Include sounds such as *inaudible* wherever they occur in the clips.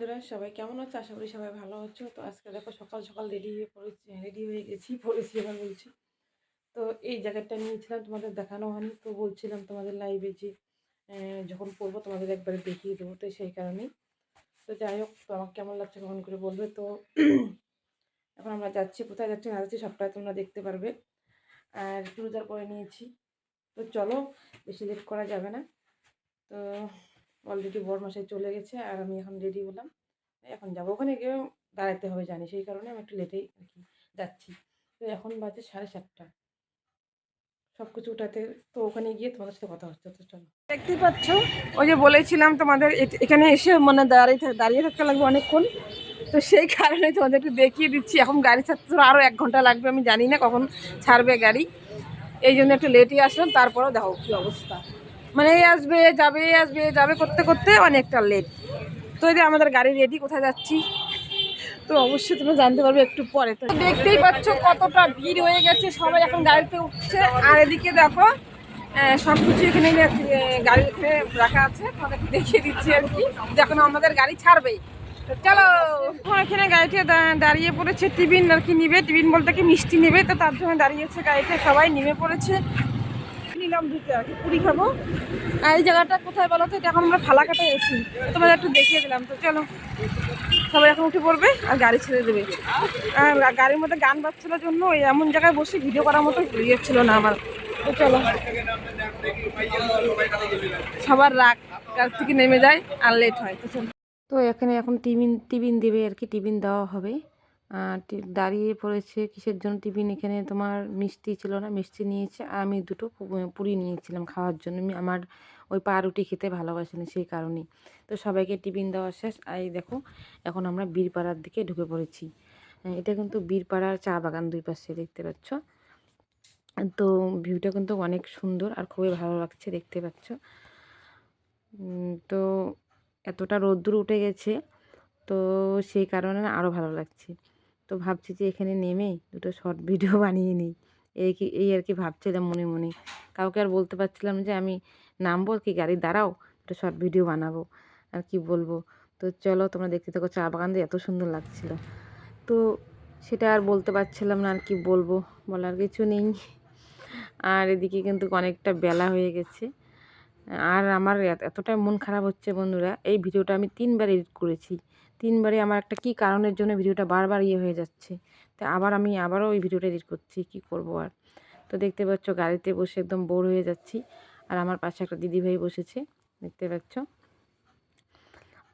বন্ধুরা, সবাই কেমন আছো? আশা করি সবাই ভালো আছো। তো আজকে দেখো সকাল সকাল রেডি হয়ে পড়েছি রেডি হয়ে গেছি, পড়েছি এবার বলছি। তো এই জ্যাকেটটা নিয়েছিলাম, তোমাদের দেখানো হয়নি, তো বলছিলাম তোমাদের লাইভে যে যখন পরবো তোমাদের একবারে দেখিয়ে দেবো, তো সেই কারণেই। তো যাই হোক, তো আমার কেমন লাগছে কখন করে বলবে। তো *clears throat* এখন আমরা যাচ্ছি, কোথায় যাচ্ছি না যাচ্ছি সবটাই তোমরা দেখতে পারবে। আর চুড়িদার পরে নিয়েছি। তো চলো, বেশি লেট করা যাবে না। তো অলরেডি বর মশাই চলে গেছে আর আমি এখন রেডি হলাম। এখন যাব ওখানে গিয়ে দাঁড়াতে হবে জানি, সেই কারণে আমি একটু লেটেই আর কি যাচ্ছি। তো এখন বাজে সাড়ে সাতটা। সব কিছু উঠাতে, তো ওখানে গিয়ে তোমাদের সাথে কথা হচ্ছে, তো চলো। দেখতেই পাচ্ছ, ওই যে বলেছিলাম তোমাদের এখানে এসে মানে দাঁড়িয়ে দাঁড়িয়ে থাকতে লাগবে অনেকক্ষণ। তো সেই কারণে তোমাদের একটু দেখিয়ে দিচ্ছি, এখন গাড়ি ছাড়তে আরও এক ঘণ্টা লাগবে, আমি জানি না কখন ছাড়বে গাড়ি। এই জন্য একটু লেটই আসলাম, তারপরেও দেখো কী অবস্থা। মানে এই আসবে যাবে আসবে, যাবে করতে করতে অনেকটা লেট তো এই আমাদের গাড়ি রেডি কোথায় যাচ্ছি? তো অবশ্যই তুমি জানতে পারবে একটু পরে। তো দেখতেই পাচ্ছ কতটা ভিড় হয়ে গেছে, সবাই এখন গাড়িতে উঠছে। আর এদিকে দেখো সব কিছু এখানে গাড়িতে রাখা আছে, তোমাদেরকে দেখিয়ে দিচ্ছি আর কি। যখন আমাদের গাড়ি ছাড়বেই। চলো। এখানে গাড়িতে দাঁড়িয়ে পড়েছে টিফিন আর কি নিবে। টিফিন বলতে কি মিষ্টি নেবে, তো তার জন্য দাঁড়িয়েছে গাড়িতে। সবাই নেমে পড়েছে। নিলাম দুটো আর কি পুরি খাব। আর এই জায়গাটা কোথায় বলো তো, এটা এখন আমরা ফালাকাটায় আছি। তোমাদের একটু দেখিয়ে দিলাম তো, চলো। সবাই এখন উঠে পড়বে আর গাড়ি ছেড়ে দেবে। আর গাড়ির মধ্যে গান বাজছিলোর জন্য এমন জায়গায় বসে ভিডিও করার মতো ইয়ে ছিল না আমার। তো চলো। সবার রাগ গাড়ি থেকে নেমে যায় আর লেট হয়, তো চলো। তো এখানে এখন টিফিন টিফিন দেবে আর কি, টিফিন দেওয়া হবে। দাঁড়িয়ে পড়েছে কিসের জন্য টিফিন? এখানে তোমার মিষ্টি ছিল না, মিষ্টি নিয়েছে আমি দুটো পুরি নিয়েছিলাম খাওয়ার জন্য। আমার ওই পাউরুটি খেতে ভালোবাসি না সেই কারণেই। তো সবাইকে টিফিন দেওয়া শেষ। আর দেখো, এখন আমরা বীরপাড়ার দিকে ঢুকে পড়েছি। এটা কিন্তু বীরপাড়ার চা বাগান দুই পাশে দেখতে পাচ্ছ। তো ভিউটা কিন্তু অনেক সুন্দর আর খুবই ভালো লাগছে দেখতে পাচ্ছ। তো এতটা রোদ্দুর উঠে গেছে, তো সেই কারণে আরও ভালো লাগছে। তো ভাবছি যে এখানে নেমে দুটো শর্ট ভিডিও *laughs* বানিয়ে নিই। এই কি, এই আর কি ভাবছিলাম মনে মনে। কাউকে আর বলতে পারছিলাম যে আমি নামবো কি, গাড়ি দাঁড়াও একটা শর্ট ভিডিও বানাবো। আর কি বলব? তো চলো তোমরা দেখতে থাকো, চা বাগান দিয়ে এত সুন্দর লাগছিল। তো সেটা আর বলতে পারছিলাম না আর কি বলব, বলার কিছু নেই। আর এদিকে কিন্তু অনেকটা বেলা হয়ে গেছে। আর আমার এত- এতটাই মন খারাপ হচ্ছে বন্ধুরা, এই ভিডিওটা আমি তিনবার এডিট করেছি। তিনবারে আমার একটা কী কারণের জন্য ভিডিওটা বারবার ইয়ে হয়ে যাচ্ছে। তো আবার আমি আবারও ওই ভিডিওটা এডিট করছি, কি করব আর? তো দেখতে পাচ্ছ গাড়িতে বসে একদম বোর হয়ে যাচ্ছি। আর আমার পাশে একটা দিদিভাই বসেছে, দেখতে পাচ্ছ?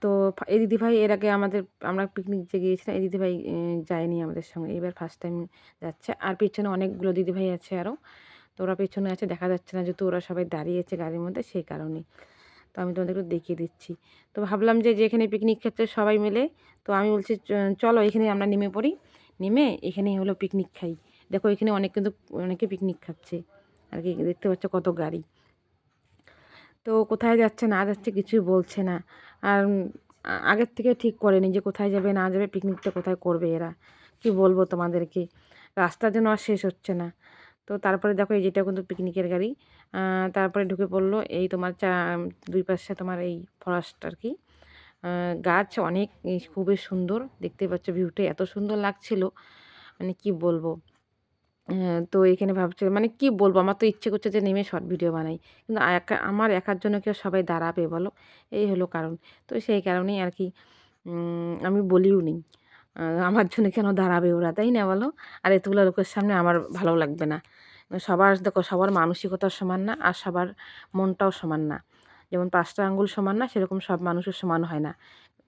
তো এই দিদিভাই এর আগে আমাদের, আমরা পিকনিক যে গিয়েছিলাম, এই দিদিভাই যায়নি আমাদের সঙ্গে। এবার ফার্স্ট টাইম যাচ্ছে। আর পেছনে অনেকগুলো দিদিভাই আছে আরও তো ওরা পেছনে আছে, দেখা যাচ্ছে না যেহেতু ওরা সবাই দাঁড়িয়েছে গাড়ির মধ্যে, সেই কারণেই। তো আমি তোমাদের একটু দেখিয়ে দিচ্ছি। তো ভাবলাম যে যেখানে পিকনিক খাচ্ছে সবাই মিলে, তো আমি বলছি চলো এখানে আমরা নেমে পড়ি। নেমে এখানেই হলো পিকনিক খাই। দেখো এখানে অনেক কিন্তু অনেকে পিকনিক খাচ্ছে। আর কি দেখতে পাচ্ছ কত গাড়ি। তো কোথায় যাচ্ছে না যাচ্ছে কিছুই বলছে না। আর আগের থেকে ঠিক করেনি যে কোথায় যাবে না যাবে পিকনিকটা কোথায় করবে এরা। কি বলব তোমাদেরকে? রাস্তা যেন আর শেষ হচ্ছে না। তো তারপরে দেখো এই যেটা কিন্তু পিকনিকের গাড়ি। তারপরে ঢুকে পড়ল এই তোমার চা, দুই পাশে তোমার এই ফরেস্ট আর কি গাছ অনেক খুবই সুন্দর। দেখতে পাচ্ছ ভিউটা এত সুন্দর লাগছিল। মানে কি বলব? তো এখানে ভাবছি মানে কি বলব? আমার তো ইচ্ছে করছে যে নেমে শর্ট ভিডিও বানাই। কিন্তু একা, আমার একার জন্য কেউ সবাই দাঁড়াবে বলো? এই হলো কারণ। তো সেই কারণেই আর কি আমি বলিও নি। আমার জন্য কেন দাঁড়াবে ওরা, তাই না বলো? আর এতগুলো লোকের সামনে আমার ভালো লাগবে না। সবার, দেখো, সবার মানসিকতা সমান না, আর সবার মনটাও সমান না। যেমন পাঁচটা আঙ্গুল সমান না, সেরকম সব মানুষের সমান হয় না।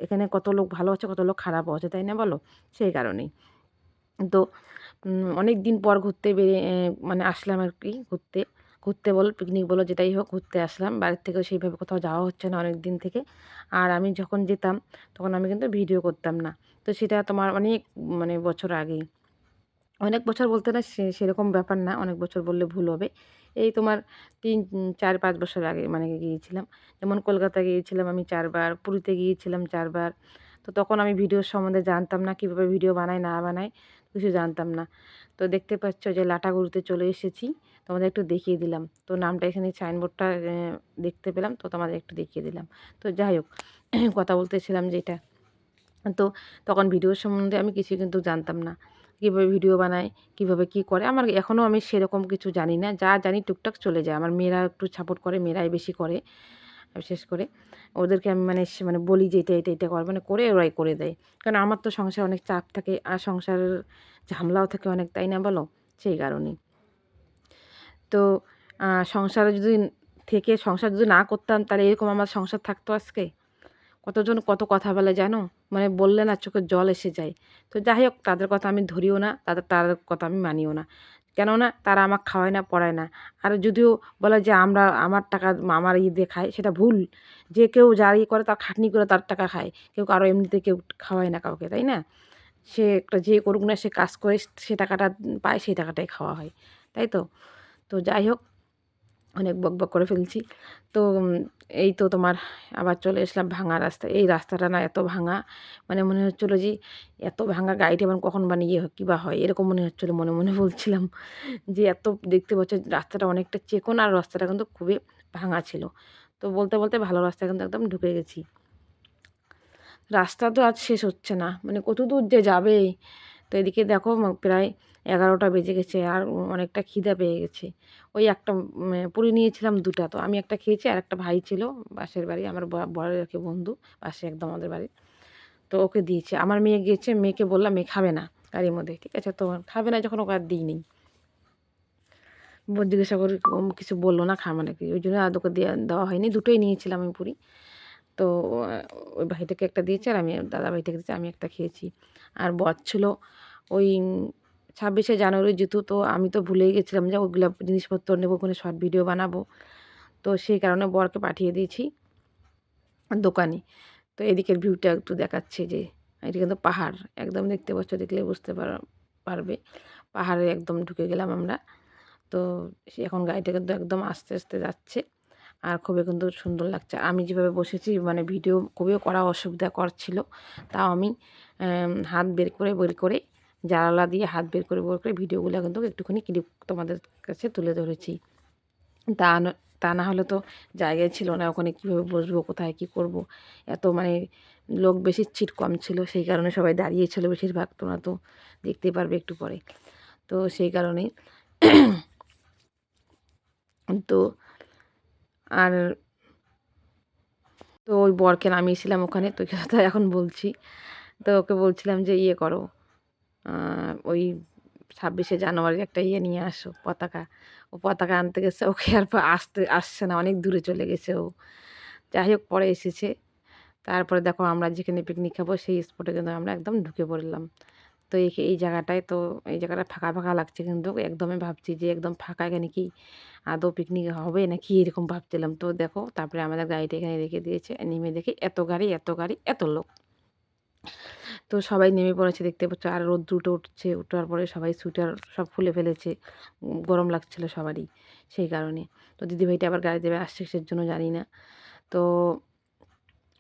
এখানে কত লোক ভালো আছে, কত লোক খারাপও আছে, তাই না বলো? সেই কারণেই। তো অনেক দিন পর ঘুরতে বেরিয়ে মানে আসলাম আর কি, ঘুরতে। ঘুরতে বলো পিকনিক বলো, যেটাই হোক, ঘুরতে আসলাম। বাড়ির থেকেও সেইভাবে কোথাও যাওয়া হচ্ছে না অনেক দিন থেকে। আর আমি যখন যেতাম, তখন আমি কিন্তু ভিডিও করতাম না। তো সেটা তোমার অনেক মানে বছর আগেই। অনেক বছর বলতে না সেরকম ব্যাপার না, অনেক বছর বললে ভুল হবে। এই তোমার তিন, চার, পাঁচ বছর আগে মানে গিয়েছিলাম। যেমন কলকাতা গিয়েছিলাম আমি চারবার, পুরীতে গিয়েছিলাম চারবার। তো তখন আমি ভিডিওর সম্বন্ধে জানতাম না, কীভাবে ভিডিও বানায়, না বানায়, কিছু জানতাম না। তো দেখতে পাচ্ছ যে লাটাগুড়িতে চলে এসেছি, তোমাদের একটু দেখিয়ে দিলাম। তো নামটা এখানে সাইনবোর্ডটা দেখতে পেলাম, তো তোমাদের একটু দেখিয়ে দিলাম। তো যাই হোক, কথা বলতেছিলাম যেটা তো তখন ভিডিও সম্বন্ধে আমি কিছু কিন্তু জানতাম না। কীভাবে ভিডিও বানায়, কীভাবে কী করে, আমার এখনও আমি সেরকম কিছু জানি না। যা জানি টুকটাক চলে যায়। আমার মেয়েরা একটু সাপোর্ট করে, মেয়েরাই বেশি করে, বিশেষ করে। ওদেরকে আমি মানে মানে বলি যে, এটা এটা এটা কর মানে করে ওরাই করে দেয়। কারণ আমার তো সংসার অনেক চাপ থাকে আর সংসারের ঝামেলাও থাকে অনেক, তাই না বলো? সেই কারণেই। তো সংসারে যদি থেকে সংসার যদি না করতাম, তাহলে এরকম আমার সংসার থাকতো আজকে? কতজন কত কথা বলে জানো? মানে বললে না চোখে জল এসে যায়। তো যাই হোক, তাদের কথা আমি ধরিও না, তাদের তাদের কথা আমি মানিও না। কেননা তারা আমার খাওয়ায় না, পড়ায় না। আর যদিও বলে যে আমরা, আমার টাকা আমার ইয়ে দিয়ে খাই সেটা ভুল। যে কেউ যার ইয়ে করে, তার খাটনি করে তার টাকা খায়। কেউ কারও এমনিতে কেউ খাওয়ায় না কাউকে, তাই না? সে একটা যে করুক না, সে কাজ করে, সে টাকাটা পায়, সেই টাকাটাই খাওয়া হয়। তাই তো? তো যাই হোক অনেক বক বক করে ফেলছি। তো এই তো তোমার আবার চলে এসলাম ভাঙা রাস্তা। এই রাস্তাটা না এত ভাঙা মানে মনে হচ্ছিল যে এত ভাঙা গাড়িটা আমার কখন বানিয়ে কী বা হয়, এরকম মনে হচ্ছিল, মনে মনে বলছিলাম যে এত দেখতে পাচ্ছ রাস্তাটা অনেকটা চেকন আর রাস্তাটা কিন্তু খুবই ভাঙা ছিল। তো বলতে বলতে ভালো রাস্তা কিন্তু একদম ঢুকে গেছি। রাস্তা তো আজ শেষ হচ্ছে না মানে কত দূর যে যাবে। তো এদিকে দেখো, প্রায় এগারোটা বেজে গেছে আর অনেকটা খিদে পেয়ে গেছে। ওই একটা পুরি নিয়েছিলাম দুটা। তো আমি একটা খেয়েছি আর একটা ভাই ছিল, পাশের বাড়ি, আমার বড়ের একটা বন্ধু, পাশে একদম আমাদের বাড়ি। তো ওকে দিয়েছে। আমার মেয়ে গিয়েছে, মেয়েকে বললাম, মেয়ে খাবে না গাড়ির মধ্যে। ঠিক আছে, তো খাবে না যখন, ওকে আর দিইনি। ব- জিজ্ঞাসা করি কিছু বলল না, খাবে নাকি ওই জন্য আর ওকে দেওয়া হয়নি। দুটোই নিয়েছিলাম আমি পুরি। তো ওই ভাইটাকে একটা দিয়েছে আর আমি দাদা ভাইটাকে দিয়েছি, আমি একটা খেয়েছি। আর বর ছিল ওই ছাব্বিশে জানুয়ারি যেহেতু, তো আমি তো ভুলেই গেছিলাম যে ওইগুলো জিনিসপত্র নেব ওখানে শর্ট ভিডিও বানাবো। তো সেই কারণে বরকে পাঠিয়ে দিয়েছি দোকানে। তো এদিকের ভিউটা একটু দেখাচ্ছে যে, এটা কিন্তু পাহাড়। একদম দেখতে পাচ্ছ, দেখলে বুঝতে পার- পারবে। পাহাড়ে একদম ঢুকে গেলাম আমরা। তো সে এখন গাড়িটা কিন্তু একদম আস্তে আস্তে যাচ্ছে। আর খুবই কিন্তু সুন্দর লাগছে। আমি যেভাবে বসেছি মানে ভিডিও খুবই করা অসুবিধা করছিল তাও আমি হাত বের করে বের করে জানালা দিয়ে হাত বের করে বের করে ভিডিওগুলো কিন্তু একটুখানি ক্লিপ তোমাদের কাছে তুলে ধরেছি। তা তা না হলে তো জায়গায় ছিল না, ওখানে কীভাবে বসবো, কোথায় কী করব? এত মানে লোক বেশি ছিট কম ছিল, সেই কারণে সবাই দাঁড়িয়েছিল বেশিরভাগ তোমরা তো দেখতেই পারবে একটু পরে। তো সেই কারণে তো আর তো ওই বরকে নামিয়েছিলাম ওখানে, তো এখন বলছি। তো ওকে বলছিলাম যে ইয়ে করো। ওই ছাব্বিশে জানুয়ারি একটা ইয়ে নিয়ে আসো, পতাকা। ও পতাকা আনতে গেছে, ওকে আর আসতে, আসছে না, অনেক দূরে চলে গেছে ও। যাই হোক, পরে এসেছে। তারপরে দেখো আমরা যেখানে পিকনিক খাব, সেই স্পটে কিন্তু আমরা একদম ঢুকে পড়লাম। তো এই এই জায়গাটায় তো, এই জায়গাটা ফাঁকা ফাঁকা লাগছে কিন্তু একদমই ভাবছি যে একদম ফাঁকা এখানে কি আদৌ পিকনিক হবে নাকি এরকম ভাবছিলাম। তো দেখো, তারপরে আমাদের গাড়িটা এখানে রেখে দিয়েছে। নেমে দেখি এত গাড়ি এত গাড়ি, এত লোক। তো সবাই নেমে পড়েছে দেখতে পাচ্ছ। আর রোদ্র উঠে উঠছে, উঠার পরে সবাই সুইটার সব খুলে ফেলেছে। গরম লাগছিল সবারই সেই কারণে। তো দিদিভাইটা আবার গাড়ি দেবে, আসছে কিসের জন্য জানি না। তো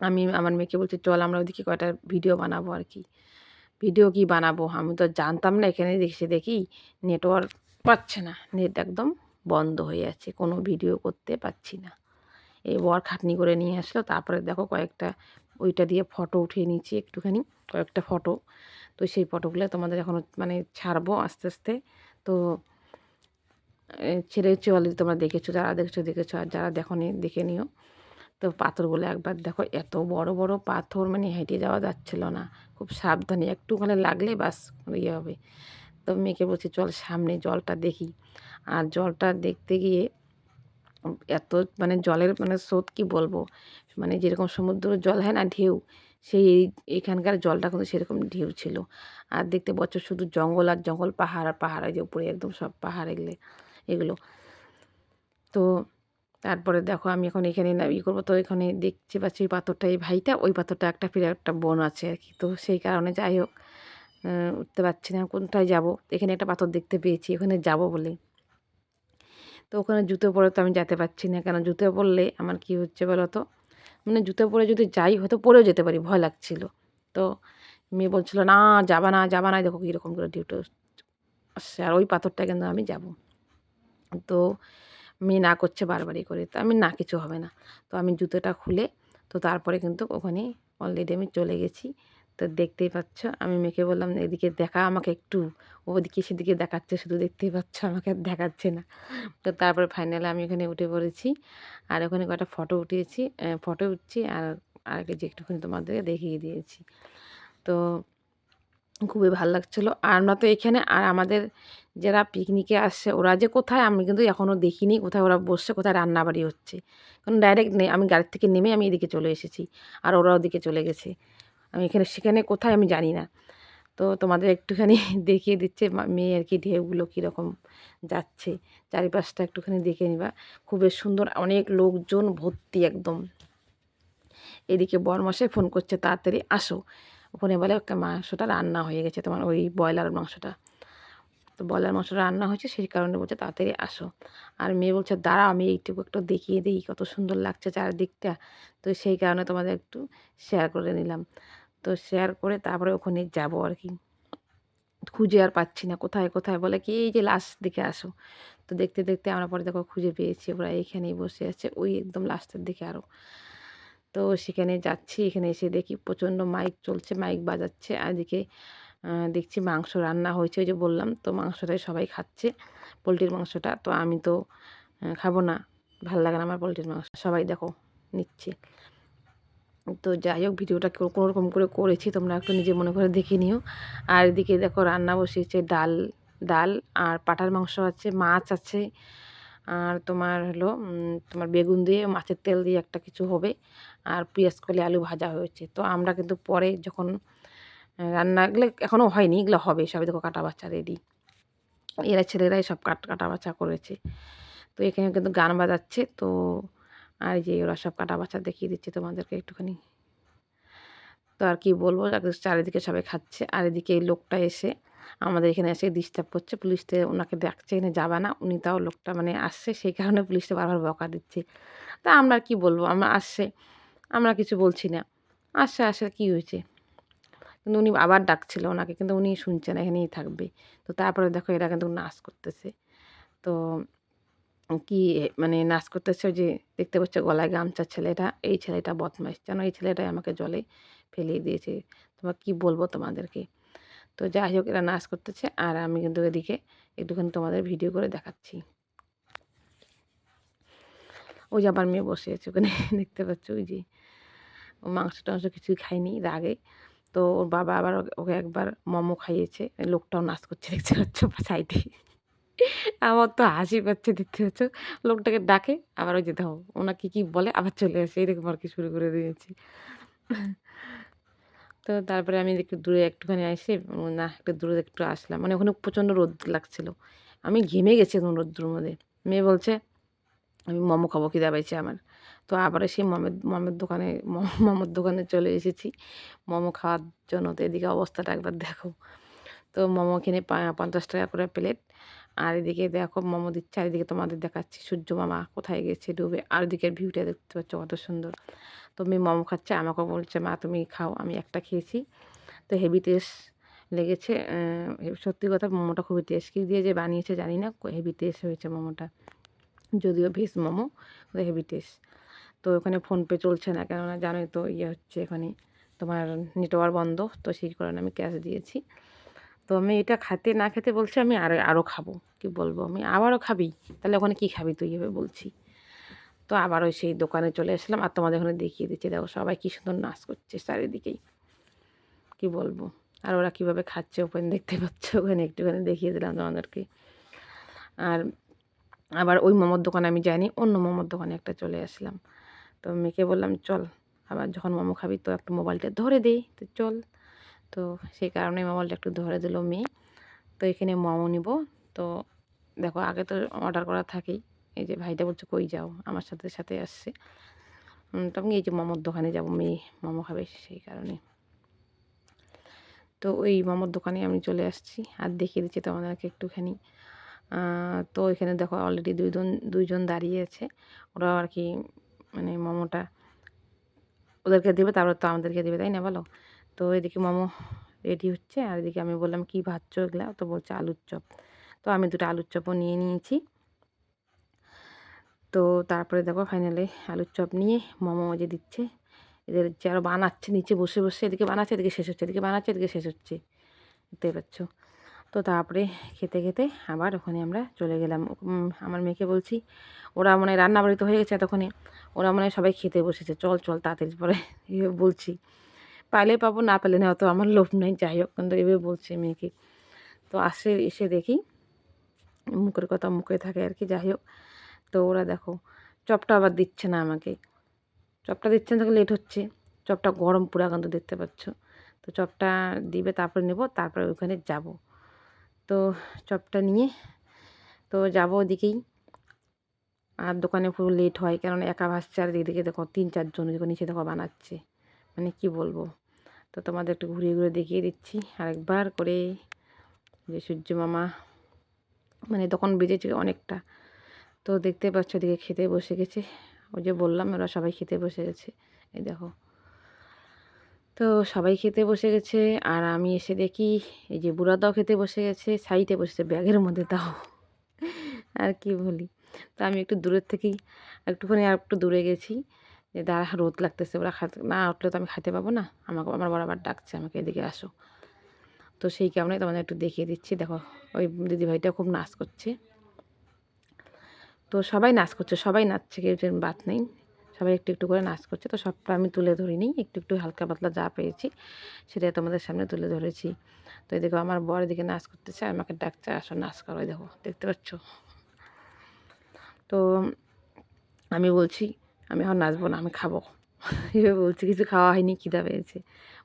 আমি, আমার মেয়েকে বলছি, চল আমরা ওইদিকে কয়টা ভিডিও বানাবো আর কি। ভিডিও কি বানাবো? আমি তো জানতাম না, এখানে দেখে দেখি নেটওয়ার্ক পাচ্ছে না। নেট একদম বন্ধ হয়ে আছে, কোনো ভিডিও করতে পারছি না। এই বর খাটনি করে নিয়ে আসলো, তারপরে দেখো কয়েকটা ওইটা দিয়ে ফটো উঠিয়ে নিয়েছি একটুখানি, কয়েকটা ফটো। তো সেই ফটোগুলো তোমাদের এখন মানে ছাড়বো আস্তে আস্তে। তো ছেড়েছি অলরেডি তোমরা দেখেছ, যারা দেখেছ দেখেছ, আর যারা দেখোনি দেখে নিও। তো পাথরগুলো একবার দেখো, এত বড় বড় পাথর মানে হেঁটে যাওয়া যাচ্ছিল না। খুব সাবধানে, একটুখানি লাগলে বাস ইয়ে হবে। তো মেয়েকে বলছি, চল সামনে জলটা দেখি। আর জলটা দেখতে গিয়ে এত মানে জলের মানে স্রোত কি বলব? মানে যেরকম সমুদ্র জল হয় না, ঢেউ, সেই এই- এখানকার জলটা কিন্তু সেরকম ঢেউ ছিল। আর দেখতে বছর শুধু জঙ্গল আর জঙ্গল, পাহাড় আর পাহাড় যে উপরে একদম সব পাহাড় এগুলো এগুলো। তো তারপরে দেখো আমি এখন এখানে ই করব তো এখানে দেখছি পাচ্ছি ওই পাথরটা, এই ভাইটা, ওই পাথরটা একটা ফিরে একটা বোন আছে আর কি। তো সেই কারণে যাই হোক উঠতে পারছি না, কোনটায় যাব? এখানে একটা পাথর দেখতে পেয়েছি, ওখানে যাব বলে তো ওখানে জুতো পরে তো আমি যেতে পারছি না। কেন? জুতো পরলে আমার কি হচ্ছে বলো তো মানে জুতো পরে যদি যাই, হয়তো পরেও যেতে পারি, ভয় লাগছিল। তো মেয়ে বলছিল, না, যাবা না যাবা না। দেখো কীরকম করে ডিউটি আসছে, আর ওই পাথরটা কিন্তু আমি যাব। তো মেয়ে না করছে বারবারই করে। তো আমি, না, কিছু হবে না। তো আমি জুতোটা খুলে, তো তারপরে কিন্তু ওখানে অলরেডি আমি চলে গেছি। তো দেখতেই পাচ্ছ, আমি মেয়েকে বললাম, এদিকে দেখা আমাকে একটু। ওদিকে সেদিকে দেখাচ্ছে, শুধু দেখতেই পাচ্ছ, আমাকে আর দেখাচ্ছে না। তো তারপরে ফাইনালে আমি ওখানে উঠে পড়েছি আর ওখানে কয়েকটা ফটো উঠিয়েছি ফটো উঠছি আর আর যে একটুখানি তোমাদেরকে দেখিয়ে দিয়েছি। তো খুবই ভালো লাগছিল। আর আমরা তো এখানে, আর আমাদের যারা পিকনিকে আসছে ওরা যে কোথায়, আমি কিন্তু এখনও দেখিনি কোথায় ওরা বসছে, কোথায় রান্নাবাড়ি হচ্ছে। কারণ ডাইরেক্ট নেই আমি গাড়ির থেকে নেমে আমি এদিকে চলে এসেছি আর ওরা ওদিকে চলে গেছে। আমি এখানে, সেখানে কোথায় আমি জানি না। তো তোমাদের একটুখানি *laughs* দেখিয়ে দিচ্ছে মেয়ে আর কি ঢেউগুলো কীরকম যাচ্ছে। চারিপাশটা একটুখানি দেখে নিবা। খুবই সুন্দর, অনেক লোকজন ভর্তি একদম। এদিকে বরমাসে ফোন করছে, তাড়াতাড়ি আসো। ওখানে বলে মাংসটা রান্না হয়ে গেছে তোমার ওই ব্রয়লার মাংসটা। তো ব্রয়লার মাংসটা রান্না হয়েছে, সেই কারণে বলছে, তাড়াতাড়ি আসো। আর মেয়ে বলছে দাঁড়া আমি এইটুকু একটু দেখিয়ে দিই, কত সুন্দর লাগছে চারিদিকটা। তো সেই কারণে তোমাদের একটু শেয়ার করে নিলাম। তো শেয়ার করে তারপরে ওখানে যাব আর কি। খুঁজে আর পাচ্ছি না, কোথায় কোথায় বলে কি, এই যে লাস্ট দিকে আসো। তো দেখতে দেখতে আমরা পরে দেখো খুঁজে পেয়েছি, ওরা এখানেই বসে আছে, ওই একদম লাস্টের দিকে আরও তো সেখানে যাচ্ছি, এখানে এসে দেখি প্রচণ্ড মাইক চলছে মাইক বাজাচ্ছে, আর এদিকে দেখছি মাংস রান্না হয়েছে, ওই যে বললাম, তো মাংসটাই সবাই খাচ্ছে, পোলট্রির মাংসটা। তো আমি তো খাব না, ভালো লাগে না আমার পোলট্রির মাংস, সবাই দেখো, নিচ্ছে। তো যাই হোক ভিডিওটা কোনো রকম করে করেছি, তোমরা একটু নিজে মনে করে দেখে নিও। আর এদিকে দেখো রান্না বসিয়েছে ডাল ডাল আর পাটার মাংস আছে, মাছ আছে, আর তোমার হলো তোমার বেগুন দিয়ে মাছের তেল দিয়ে একটা কিছু হবে, আর পেঁয়াজ কলে আলু ভাজা হয়েছে। তো আমরা কিন্তু পরে যখন রান্না, এগুলো এখনও হয়নি, এগুলো হবে, সবাই দেখো কাটা বাচ্চা রেডি এরা ছেলেরাই সব কাট, কাটা বাচ্চা করেছে। তো এখানে কিন্তু গান বাজাচ্ছে, তো আর যে ওরা সব কাটা বাচ্চা দেখিয়ে দিচ্ছে তোমাদেরকে একটুখানি। তো আর কি বলব চারিদিকে সবাই খাচ্ছে, আর এদিকে এই লোকটা এসে আমাদের এখানে এসে ডিস্টার্ব করছে, পুলিশতে ওনাকে ডাকছে, এখানে যাবে না, উনি তাও লোকটা মানে আসছে, সেই কারণে পুলিশটা বারবার বকা দিচ্ছে। তা আমরা কি বলব, আমরা আসছে, আমরা কিছু বলছি না। আসছে আসে কী হয়েছে? কিন্তু উনি আবার ডাকছিল ওনাকে, কিন্তু উনি শুনছে না, এখানেই থাকবে। তো তারপরে দেখো এরা কিন্তু নাচ করতেছে। তো কি মানে নাচ করতেছে যে দেখতে পাচ্ছে গলায় গামছা ছেলেটা, এই ছেলেটা বদমাইশ। যেন এই ছেলেটাই আমাকে জলে ফেলিয়ে দিয়েছে। তোমার কি বলব তোমাদেরকে? তো যাই হোক, এরা নাচ করতেছে আর আমি কিন্তু এদিকে একটুখানি তোমাদের ভিডিও করে দেখাচ্ছি। ওই যে আমার মেয়ে বসে আছে ওখানে, *laughs* দেখতে পাচ্ছ ওই যে। ও মাংস টাংস কিছুই খায়নি রাগে তো ওর বাবা আবার ওকে একবার মোমো খাইয়েছে। লোকটাও নাচ করছে, দেখতে পাচ্ছ, সাইডে। আমার তো হাসি পাচ্ছে দেখতে পাচ্ছ। লোকটাকে ডাকে, আবার ওই যে দাও ওনাকে কি বলে, আবার চলে আসে। এরকম আর কি শুরু করে দিয়েছি। তো তারপরে আমি একটু দূরে একটুখানি আসি না, একটু দূরে একটু আসলাম। মানে ওখানে প্রচণ্ড রোদ লাগছিল। আমি ঘেমে গেছি এখন রোদ্রুর মধ্যে। মেয়ে বলছে, আমি মোমো খাব, খিদা পাইছে আমার। তো আবার সেই মমের মমের দোকানে মোমোর দোকানে চলে এসেছি। মোমো খাওয়ার জন্য তো এদিকে অবস্থাটা একবার দেখো। তো মোমো কিনে পঞ্চাশ টাকা করে প্লেট আর এদিকে দেখো মোমো দিচ্ছে, আর এদিকে তোমাদের দেখাচ্ছি সূর্য মামা কোথায় গেছে ডুবে, আর এদিকের ভিউটা দেখতে পাচ্ছ কত সুন্দর। তো আমি মোমো খাচ্ছে আমাকে বলছে, মা, তুমি খাও, আমি একটা খেয়েছি। তো হেভি টেস্ট লেগেছে সত্যি কথা মোমোটা খুবই টেস্ট কী দিয়ে যে বানিয়েছে জানি না হেভি টেস্ট হয়েছে মোমোটা। যদিও ভেজ মোমো হেভি টেস্ট তো ওখানে ফোনপে চলছে না, কেননা জানোই তো ইয়ে হচ্ছে এখানে তোমার নেটওয়ার্ক বন্ধ, তো সেই কারণে আমি ক্যাশ দিয়েছি। তো আমি এটা খেতে না খেতে বলছি আমি আরও আরও খাব। কি বলব? আমি আবারও খাবি? তাহলে ওখানে কী খাবি তুই এভাবে বলছি। তো আবার ওই সেই দোকানে চলে আসলাম আর তোমাদের ওখানে দেখিয়ে দিচ্ছি। দেখো সবাই কী সুন্দর নাচ করছে চারিদিকেই। কি বলব? আর ওরা কীভাবে খাচ্ছে ওখানে দেখতে পাচ্ছ? ওখানে একটুখানি দেখিয়ে দিলাম তোমাদেরকে। আর আবার ওই মোমোর দোকানে আমি যাইনি, অন্য মোমোর দোকানে একটা চলে আসলাম। তো মেয়েকে বললাম, চল, আবার যখন মোমো খাবি, তো একটু মোবাইলটা ধরে দে। তো চল। তো সেই কারণে মোবাইলটা একটু ধরে দিল মেয়ে। তো এখানে মোমো নিব। তো দেখো, আগে তো অর্ডার করা থাকেই। এই যে ভাইটা বলছে, কই যাও? আমার সাথে সাথে আসছে। তখন এই যে মোমোর দোকানে যাব, মেয়ে মোমো খাবে সেই কারণে। তো ওই মোমোর দোকানে আমি চলে আসছি আর দেখিয়ে দিচ্ছি তোমাদেরকে একটুখানি। তো এখানে দেখো অলরেডি দুইজন দুইজন দাঁড়িয়ে আছে। ওরা আর কি মানে মোমোটা ওদেরকে দেবে, তারপর তো আমাদেরকে দেবে, তাই না বলো? তো এদিকে মোমো রেডি হচ্ছে, আর এদিকে আমি বললাম, কি ভাজছো এগুলা? তো বলছে, আলুর চপ। তো আমি দুটো আলুর চপও নিয়ে নিয়েছি। তো তারপরে দেখো ফাইনালি আলুর চপ নিয়ে মোমো যে দিচ্ছে, এদের যে আরও বানাচ্ছে, নিচে বসে বসে এদিকে বানাচ্ছে, এদিকে শেষ হচ্ছে, এদিকে বানাচ্ছে, এদিকে শেষ হচ্ছে। দেখতে পাচ্ছ। তো তারপরে খেতে খেতে আবার ওখানে আমরা চলে গেলাম। আমার মেয়েকে বলছি, ওরা মনে হয় রান্না বাড়ি তো হয়ে গেছে এতক্ষণে। ওরা মনে সবাই খেতে বসেছে। চল চল, তাড়াতাড়ি পরে। *laughs* বলছি। পাইলে পাবো, না পেলে না অত আমার লোভ নেই, যাই হোক, কিন্তু এভাবে বলছে মেয়েকে। তো আসে, এসে দেখি মুখের কথা মুখে থাকে আর কি, যাই হোক। তো ওরা দেখো, চপটা আবার দিচ্ছে না আমাকে। চপটা দিচ্ছে না লেট হচ্ছে। চপটা গরম পুরা কিন্তু দেখতে পাচ্ছ। তো চপটা দিবে, তারপরে নেব, তারপরে ওখানে যাব। তো চপটা নিয়ে, তো যাব ওদিকেই। আর দোকানে পুরো লেট হয় কারণ একা ভাসছে, আর এদিকে দেখো তিন চারজন দেখো নিচে দেখো বানাচ্ছে। মানে কি বলব? তো তোমাদের একটু ঘুরিয়ে ঘুরে দেখিয়ে দিচ্ছি। আরেকবার করে যে সূর্য মামা মানে তখন বেজেছে অনেকটা। তো দেখতে পাচ্ছ ওদিকে খেতে বসে গেছে। ওই যে বললাম, ওরা সবাই খেতে বসে গেছে। এই দেখো। তো সবাই খেতে বসে গেছে, আর আমি এসে দেখি এই যে বুড়াদাও খেতে বসে গেছে সাইডে বসেছে ব্যাগের মধ্যে তাও। আর কি বলি? তো আমি একটু দূরের থেকেই, একটুখানি আর একটু দূরে গেছি। যে, দাঁড়া, রোদ লাগতেছে। ওরা খাতে না উঠলে তো আমি খাইতে পাবো না। আমাকে, আমার বরাবর ডাকছে, আমাকে এদিকে আসো। তো সেই কারণে তোমাদের একটু দেখিয়ে দিচ্ছি। দেখো, ওই দিদিভাইটা খুব নাচ করছে। তো সবাই নাচ করছে, সবাই নাচছে, কেউ যেন বাদ নেই। সবাই একটু একটু করে নাচ করছে। তো সবটা আমি তুলে ধরিনি একটু একটু হালকা পাতলা যা পেয়েছি, সেটাই তোমাদের সামনে তুলে ধরেছি। তো এই দেখো, আমার বর এদিকে নাচ করতেছে, আর আমাকে ডাকছে, আসো, নাচ করো। দেখো, দেখতে পাচ্ছ? তো আমি বলছি আমি এখন নাচবো না, আমি খাব। এভাবে বলছি, কিছু খাওয়া হয়নি, খিদা পেয়েছে।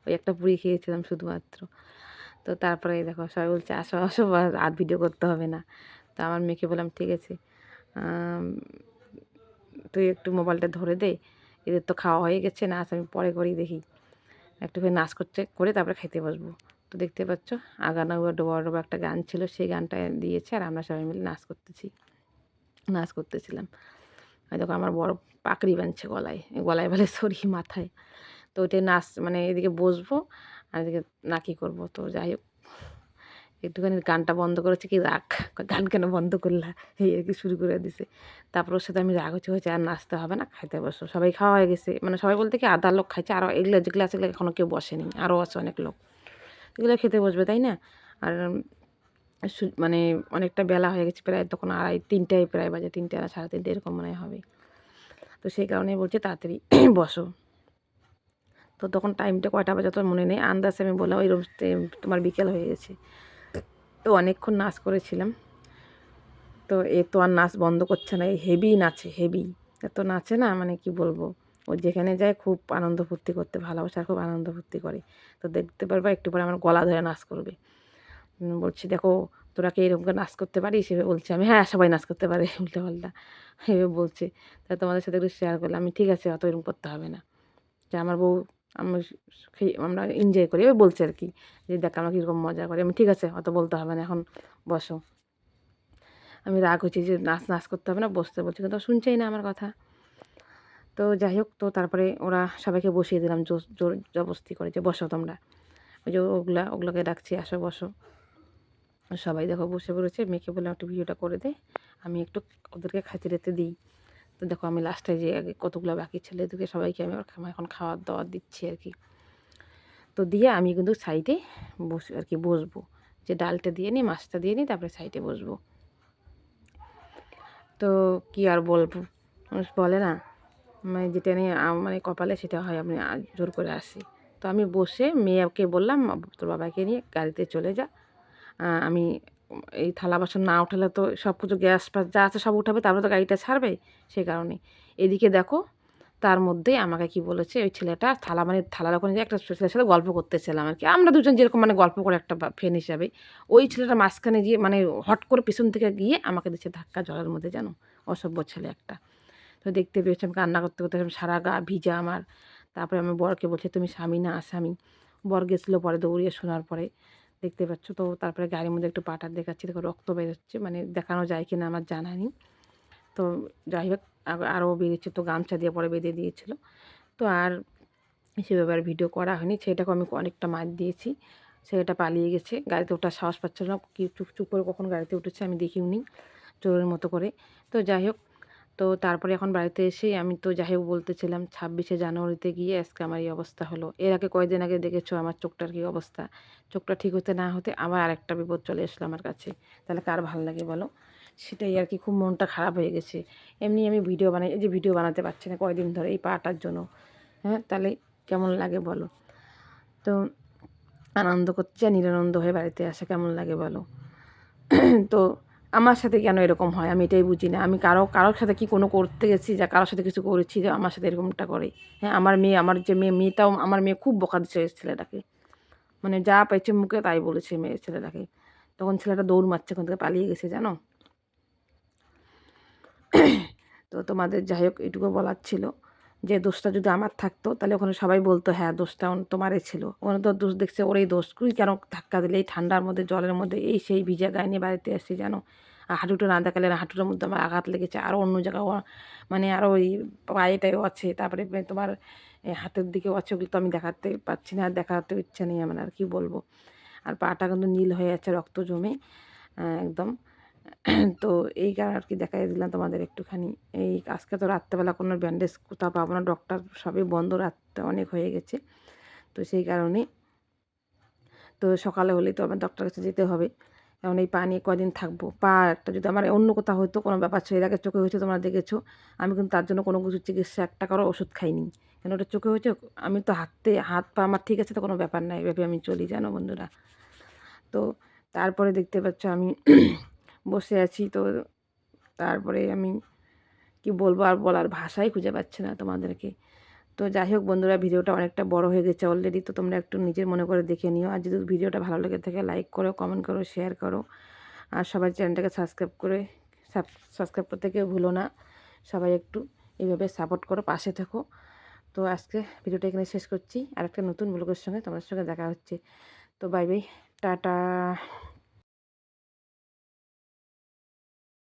ওই একটা পুরি খেয়েছিলাম শুধুমাত্র। তো তারপরে দেখো, সবাই বলছে, আসো আসো আর ভিডিও করতে হবে না। তো আমার মেয়েকে বললাম, ঠিক আছে তুই একটু মোবাইলটা ধরে দে, এদের তো খাওয়া হয়ে গেছে, নাচ আমি পরে করেই দেখি। একটুখানি নাচ করছে করে তারপরে খেতে বসবো। তো দেখতে পাচ্ছ, আগানা উয়া ডোবা ডোবা একটা গান ছিল, সেই গানটা দিয়েছে, আর আমরা সবাই মিলে নাচ করতেছি, নাচ করতেছিলাম। দেখো আমার বড় পাকড়ি বানছে গলায় গলায় বলে সরি মাথায়। তো ওইটাই নাচ মানে এদিকে বসবো আর এদিকে নাকি করব, তো যাই হোক। একটুখানি গানটা বন্ধ করেছে কি রাগ গান কেন বন্ধ করলা? এই আর কি শুরু করে দিছে। তারপর ওর সাথে আমি রাগ হচ্ছে হয়েছে আর নাচতে হবে না, খাইতে বসো। সবাই খাওয়া হয়ে গেছে মানে সবাই বলতে কি আধা লোক খাইছে আরও এগুলো যেগুলো আছে এগুলো এখনও কেউ বসেনি আরও আছে অনেক লোক। এগুলো খেতে বসবে, তাই না? আর মানে অনেকটা বেলা হয়ে গেছে, প্রায় তখন আড়াই, তিনটায়, প্রায় বাজে তিনটে আর সাড়ে তিনটে এরকম মনে হবে। তো সেই কারণেই বলছে তাড়াতাড়ি *clears throat* বসো। তো তখন টাইমটা কয়টা বাজে তো মনে নেই। আন্দাজে আমি বললাম ওই রোজ তোমার বিকেল হয়ে গেছে। তো অনেকক্ষণ নাচ করেছিলাম। তো এ তো আর নাচ বন্ধ করছে না, এই হেভি নাচে হেভি এত নাচে না মানে কি বলব? ও যেখানে যায় খুব আনন্দ ফুর্তি করতে, ভালোবাসে খুব আনন্দ ফুর্তি করে। তো দেখতে পারবা একটু পরে আমার গলা ধরে নাচ করবে। বলছি, দেখো, তোরা কি এরকম নাচ করতে পারিস? এভাবে বলছে। আমি হ্যাঁ সবাই নাচ করতে পারে। *laughs* উল্টো পাল্টা এভাবে বলছে। তা তোমাদের সাথে একটু শেয়ার করলাম। আমি, ঠিক আছে, অত এরকম করতে হবে না। যে আমার বউ আমি আমরা এনজয় করি। এভাবে বলছে আর কি, যে দেখ, আমরা কীরকম মজা করি। আমি, ঠিক আছে, অত বলতে হবে না, এখন বসো। আমি রাগ হয়েছি যে নাচ নাচ করতে হবে না, বসতে বলছি। কিন্তু শুনছেই না আমার কথা। তো যাই হোক, তো তারপরে ওরা সবাইকে বসিয়ে দিলাম, জোর জোর জবস্তি করে যে, বসো তোমরা। ওই যে ওগুলা, ওগুলোকে ডাকছি, আসো, বসো। সবাই দেখো বসে পড়েছে, মেয়েকে বললাম, একটু ভিডিওটা করে দে, আমি একটু ওদেরকে খাইতে রেতে দিই। তো দেখো আমি লাস্টে যে আগে কতগুলো বাকি ছেলেদেরকে সবাইকে আমি এখন খাওয়ার দাওয়ার দিচ্ছি আর কি। তো দিয়ে আমি কিন্তু সাইডে বসে, আর কি বসবো। যে ডালটা দিয়ে নিই মাছটা দিয়ে নিই তারপরে সাইডে বসবো। তো কি আর বলব? মানুষ বলে না মানে যেটা নিয়ে মানে কপালে সেটা হয়, আমি জোর করে আসি। তো আমি বসে মেয়েকে বললাম, তোর বাবাকে নিয়ে গাড়িতে চলে যা। আমি এই থালা বাসন না উঠালে তো সব কিছু গ্যাস ফাস যা আছে সব উঠাবে, তারপরে তো গাড়িটা ছাড়বে সেই কারণে এদিকে দেখো, তার মধ্যেই আমাকে কি বলেছে, ওই ছেলেটা থালা মানে থালার ওখানে একটা ছেলের সাথে গল্প করতেছিলাম আর কি আমরা দুজন যেরকম মানে গল্প করে একটা ফ্রেন্ড হিসাবে, ওই ছেলেটা মাঝখানে গিয়ে মানে হট করে পিছন থেকে গিয়ে আমাকে দিচ্ছে ধাক্কা জলের মধ্যে জানো? অসভ্য ছেলে একটা। তো দেখতে পেয়েছি আমি কান্না করতে করতে সারা গা ভিজা আমার। তারপরে আমি বরকে বলছি, তুমি স্বামী না আসামি বর গেছিল পরে দৌড়িয়ে শোনার পরে। দেখতে পাচ্ছ। তো তারপরে গাড়ির মধ্যে একটু পাটা দেখাচ্ছি, দেখো রক্ত বেরোচ্ছে মানে দেখানো যায় কি না আমার জানা নেই। তো যাই হোক আরও বেরিয়েছে, তো গামছা দিয়ে পরে বেঁধে দিয়েছিল। তো আর সেভাবে আর ভিডিও করা হয়নি সেটাকে আমি অনেকটা মার দিয়েছি। সেটা পালিয়ে গেছে, গাড়িতে ওঠার সাহস পাচ্ছিল না, কি চুপ চুপ করে কখন গাড়িতে উঠেছে আমি দেখিও নি চোরের মতো করে। তো যাই হোক তো তারপরে এখন বাড়িতে এসে আমি তো যাই হোক বলতেছিলাম, ছাব্বিশে জানুয়ারিতে গিয়ে আজকে আমার এই অবস্থা হলো। এর আগে কয়েকদিন আগে দেখেছ আমার চোখটার কী অবস্থা? চোখটা ঠিক হতে না হতে আবার আরেকটা বিপদ চলে আসলো আমার কাছে। তাহলে কার ভালো লাগে বলো? সেটাই আর কি খুব মনটা খারাপ হয়ে গেছে। এমনি আমি ভিডিও বানাই যে ভিডিও বানাতে পারছি না কয়দিন ধরে এই পাটার জন্য। হ্যাঁ তাহলে কেমন লাগে বলো? তো আনন্দ করছে আর নিরানন্দ হয়ে বাড়িতে আসা কেমন লাগে বলো? তো আমার সাথে কেন এরকম হয়? আমি এটাই বুঝি না। আমি কারও, কারোর সাথে কি কোনো করতে গেছি যা কারোর সাথে কিছু করেছি যে আমার সাথে এরকমটা করে? হ্যাঁ আমার মেয়ে, আমার যে মেয়ে, মেয়েটাও, আমার মেয়ে খুব বকা দিচ্ছে ছেলেটাকে। মানে যা পেয়েছে মুখে তাই বলেছে মেয়ে ছেলেটাকে। তখন ছেলেটা দৌড় মারছে, ওখান থেকে পালিয়ে গেছে, জানো? তো তোমাদের যাই হোক, এটুকু বলার ছিল। যে দোষটা যদি আমার থাকতো, তাহলে ওখানে সবাই বলতো হ্যাঁ দোষটা তোমারই ছিল। ওখানে তো দোষ দেখছে ওরই দোষ। তুই কেন ধাক্কা দিলে? এই ঠান্ডার মধ্যে, জলের মধ্যে, এই সেই ভিজা গায়ে নিয়ে বাড়িতে এসেছি জানো? আর হাঁটুটা না দেখালে হাঁটুটার মধ্যে আমার আঘাত লেগেছে। আরও অন্য জায়গায় মানে আরও ওই পায়েটাও আছে, তারপরে তোমার হাতের দিকেও আছে, ওগুলো তো আমি দেখাতে পাচ্ছি না আর দেখাতে ইচ্ছা নেই আমার, আর কি বলব? আর পাটা কিন্তু নীল হয়ে আছে, রক্ত জমে একদম। তো এই কারণে আর কি দেখাই দিলাম তোমাদের একটুখানি। এই আজকে তো রাত্রেবেলা কোনো ব্যান্ডেজ কোথাও পাবো না ডক্টর সবই বন্ধ রাতটা অনেক হয়ে গেছে। তো সেই কারণে তো সকালে হলেই তো আমার ডক্টর কাছে যেতে হবে। কারণ এই পা নিয়ে কদিন থাকব? পা একটা যদি আমার অন্য কোথাও হতো কোনো ব্যাপার ছিল, এর আগে চোখে হয়েছে তোমরা দেখেছ। আমি কিন্তু তার জন্য কোনো কিছু চিকিৎসা এক টাকারও ওষুধ খাইনি। কেন ওটা চোখে হয়েছে? আমি তো হাতে, হাত, পা আমার ঠিক আছে তো কোনো ব্যাপার নাই। এভাবে আমি চলি, জানো বন্ধুরা। তো তারপরে দেখতে পাচ্ছ আমি বসে আছি। তো তারপরে আমি কি বলব আর বলার ভাষাই খুঁজে পাচ্ছি না তোমাদেরকে। তো যাই হোক বন্ধুরা, ভিডিওটা অনেকটা বড় হয়ে গেছে অলরেডি তো তোমরা একটু নিজের মনে করে দেখে নিও। আর যদি ভিডিওটা ভালো লেগে থাকে লাইক করো কমেন্ট করো শেয়ার করো। আর সবাই চ্যানেলটাকে সাবস্ক্রাইব করে সাবস্ক্রাইব করতে কেউ ভুলো না। সবাই একটু এইভাবে সাপোর্ট করো, পাশে থেকো। তো আজকে ভিডিওটা এখানে শেষ করছি। আর একটা নতুন ব্লগের সঙ্গে তোমাদের সঙ্গে দেখা হচ্ছে। তো বাই বাই টাটা।